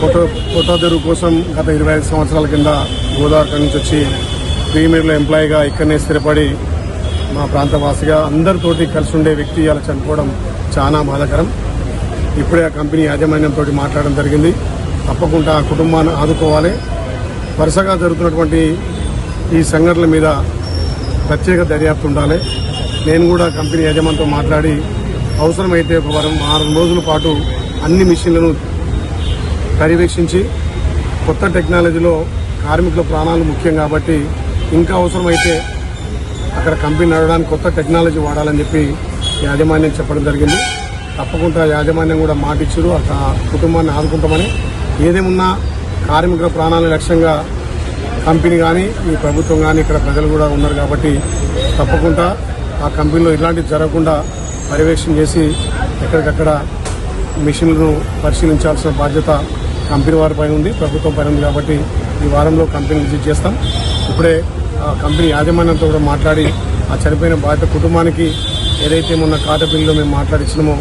Photo photo తెరువు కోసం గత ఇరవై ఐదు సంవత్సరాల కింద గోదావరి నుంచి వచ్చి ప్రీమియర్లో ఎంప్లాయీగా ఇక్కడనే స్థిరపడి మా ప్రాంతవాసిగా అందరితోటి కలిసి ఉండే వ్యక్తి ఇలా చనిపోవడం చాలా బాధాకరం. ఇప్పుడే ఆ కంపెనీ యాజమాన్యంతో మాట్లాడడం జరిగింది. తప్పకుండా ఆ కుటుంబాన్ని ఆదుకోవాలి. వరుసగా జరుగుతున్నటువంటి ఈ సంఘటనల మీద ప్రత్యేక దర్యాప్తు ఉండాలి. నేను కూడా కంపెనీ యజమానితో మాట్లాడి అవసరమైతే ఒక వారం ఆరు రోజుల పాటు అన్ని మిషన్లను పర్యవేక్షించి కొత్త టెక్నాలజీలో కార్మికుల ప్రాణాలు ముఖ్యం కాబట్టి ఇంకా అవసరమైతే అక్కడ కంపెనీ నడవడానికి కొత్త టెక్నాలజీ వాడాలని చెప్పి యాజమాన్యం చెప్పడం జరిగింది. తప్పకుండా యాజమాన్యం కూడా మాటిచ్చారు ఆ కుటుంబాన్ని ఆదుకుంటామని. ఏదేమున్నా కార్మికుల ప్రాణాల లక్ష్యంగా కంపెనీ కానీ ఈ ప్రభుత్వం కానీ ఇక్కడ ప్రజలు కూడా ఉన్నారు కాబట్టి తప్పకుండా ఆ కంపెనీలో ఇలాంటివి జరగకుండా పర్యవేక్షణ చేసి ఎక్కడికక్కడ మిషన్లను పరిశీలించాల్సిన బాధ్యత కంపెనీ వారి పైన ఉంది ప్రభుత్వం పైన ఉంది కాబట్టి ఈ వారంలో కంపెనీ విజిట్ చేస్తాం. ఇప్పుడే ఆ కంపెనీ యాజమాన్యంతో కూడా మాట్లాడి ఆ చనిపోయిన బాధిత కుటుంబానికి ఏదైతే మొన్న కాట బిల్లులో మేము మాట్లాడించినామో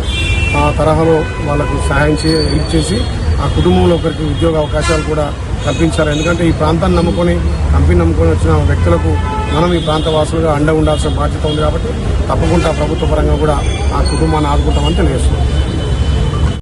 ఆ తరహాలో వాళ్ళకు సహాయం చే హెల్ప్ చేసి ఆ కుటుంబంలో ఒకరికి ఉద్యోగ అవకాశాలు కూడా కల్పించాలి. ఎందుకంటే ఈ ప్రాంతాన్ని నమ్ముకొని కంపెనీ నమ్ముకొని వచ్చిన వ్యక్తులకు మనం ఈ ప్రాంత వాసులుగా అండ ఉండాల్సిన బాధ్యత ఉంది కాబట్టి తప్పకుండా ప్రభుత్వ పరంగా కూడా ఆ కుటుంబాన్ని ఆదుకుంటామని తెలియజేస్తున్నాం.